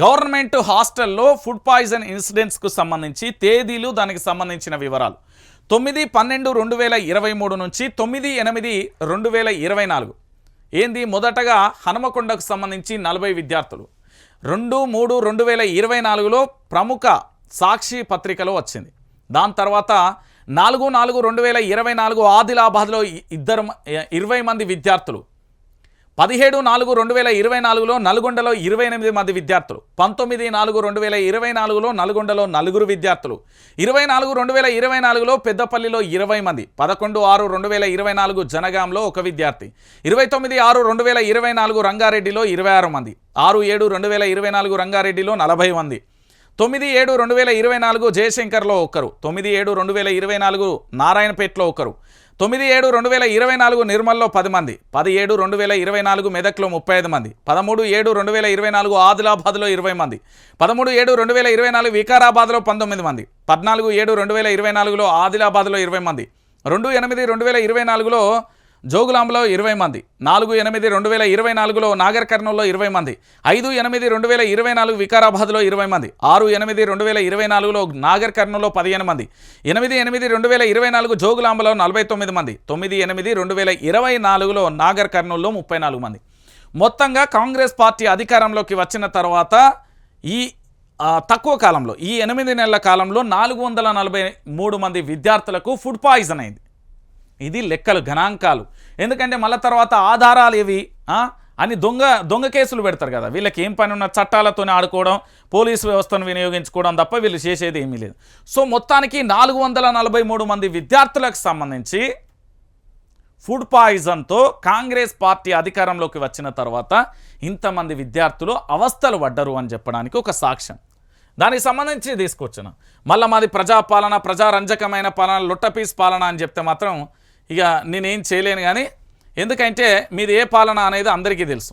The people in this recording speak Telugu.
గవర్నమెంట్ హాస్టల్లో ఫుడ్ పాయిజన్ ఇన్సిడెంట్స్కు సంబంధించి తేదీలు దానికి సంబంధించిన వివరాలు. తొమ్మిది పన్నెండు రెండు వేల ఇరవై మూడు నుంచి తొమ్మిది ఎనిమిది రెండు వేల ఇరవై నాలుగు. ఏంది? మొదటగా హనుమకొండకు సంబంధించి నలభై విద్యార్థులు. రెండు మూడు రెండు వేల ఇరవై నాలుగులో ప్రముఖ సాక్షి పత్రికలో వచ్చింది. దాని తర్వాత నాలుగు నాలుగు రెండు వేల ఇరవై నాలుగు ఆదిలాబాద్లో ఇద్దరు ఇరవై మంది విద్యార్థులు పదిహేడు నాలుగు రెండు వేల ఇరవై నాలుగులో నల్గొండలో ఇరవై ఎనిమిది మంది విద్యార్థులు పంతొమ్మిది నాలుగు రెండు వేల ఇరవై నాలుగులో నల్గొండలో నలుగురు విద్యార్థులు ఇరవై నాలుగు రెండు వేల ఇరవై నాలుగులో పెద్దపల్లిలో ఇరవై మంది పదకొండు ఆరు రెండు వేల ఇరవై నాలుగు జనగాంలో ఒక విద్యార్థి ఇరవై తొమ్మిది ఆరు రెండు వేల ఇరవై నాలుగు రంగారెడ్డిలో ఇరవై ఆరు మంది ఆరు ఏడు రెండు వేల ఇరవై నాలుగు రంగారెడ్డిలో నలభై మంది తొమ్మిది ఏడు రెండు వేల ఇరవై నాలుగు జయశంకర్లో ఒకరు తొమ్మిది ఏడు రెండు వేల ఇరవై నాలుగు నారాయణపేటలో ఒకరు తొమ్మిది ఏడు రెండు వేల ఇరవై నాలుగు నిర్మల్లో పది మంది పది ఏడు రెండు వేల ఇరవై నాలుగు మెదక్లో ముప్పై ఐదు మంది పదమూడు ఏడు రెండు వేల ఇరవై నాలుగు ఆదిలాబాద్లో ఇరవై మంది పదమూడు ఏడు రెండు వేల ఇరవై నాలుగు వికారాబాద్లో పంతొమ్మిది మంది పద్నాలుగు ఏడు రెండు వేల ఇరవై నాలుగులో ఆదిలాబాద్లో ఇరవై మంది రెండు ఎనిమిది రెండు వేల ఇరవై నాలుగులో జోగులాంబలో ఇరవై మంది నాలుగు ఎనిమిది రెండు వేల ఇరవై నాలుగులో నాగర్ కర్నూల్లో ఇరవై మంది ఐదు ఎనిమిది రెండు వేల ఇరవై నాలుగు వికారాబాద్లో ఇరవై మంది ఆరు ఎనిమిది రెండు వేల ఇరవై నాలుగులో నాగర్ కర్నూల్లో పదిహేను మంది ఎనిమిది ఎనిమిది రెండు వేల ఇరవై నాలుగు జోగులాంబలో నలభై తొమ్మిది మంది తొమ్మిది ఎనిమిది రెండు వేల ఇరవై నాలుగులో నాగర్ కర్నూల్లో ముప్పై నాలుగు మంది. మొత్తంగా కాంగ్రెస్ పార్టీ అధికారంలోకి వచ్చిన తర్వాత ఈ తక్కువ కాలంలో ఈ ఎనిమిది నెలల కాలంలో నాలుగు వందల నలభై మూడు మంది విద్యార్థులకు ఫుడ్ పాయిజన్ అయింది. ఇది లెక్కలు గణాంకాలు. ఎందుకంటే మళ్ళీ తర్వాత ఆధారాలు ఇవి అని దొంగ దొంగ కేసులు పెడతారు కదా. వీళ్ళకి ఏం పని ఉన్న చట్టాలతోనే ఆడుకోవడం పోలీసు వ్యవస్థను వినియోగించుకోవడం తప్ప వీళ్ళు చేసేది ఏమీ లేదు. సో మొత్తానికి నాలుగు వందల నలభై మూడు మంది విద్యార్థులకు సంబంధించి ఫుడ్ పాయిజన్తో కాంగ్రెస్ పార్టీ అధికారంలోకి వచ్చిన తర్వాత ఇంతమంది విద్యార్థులు అవస్థలు పడ్డరు అని చెప్పడానికి ఒక సాక్ష్యం. దానికి సంబంధించి తీసుకొచ్చిన. మళ్ళీ మాది ప్రజాపాలన ప్రజారంజకమైన పాలన లొట్టపీస్ పాలన అని చెప్తే మాత్రం ఇక నేనేం చేయలేను కానీ ఎందుకంటే మీది ఏ పాలన అనేది అందరికీ తెలుసు.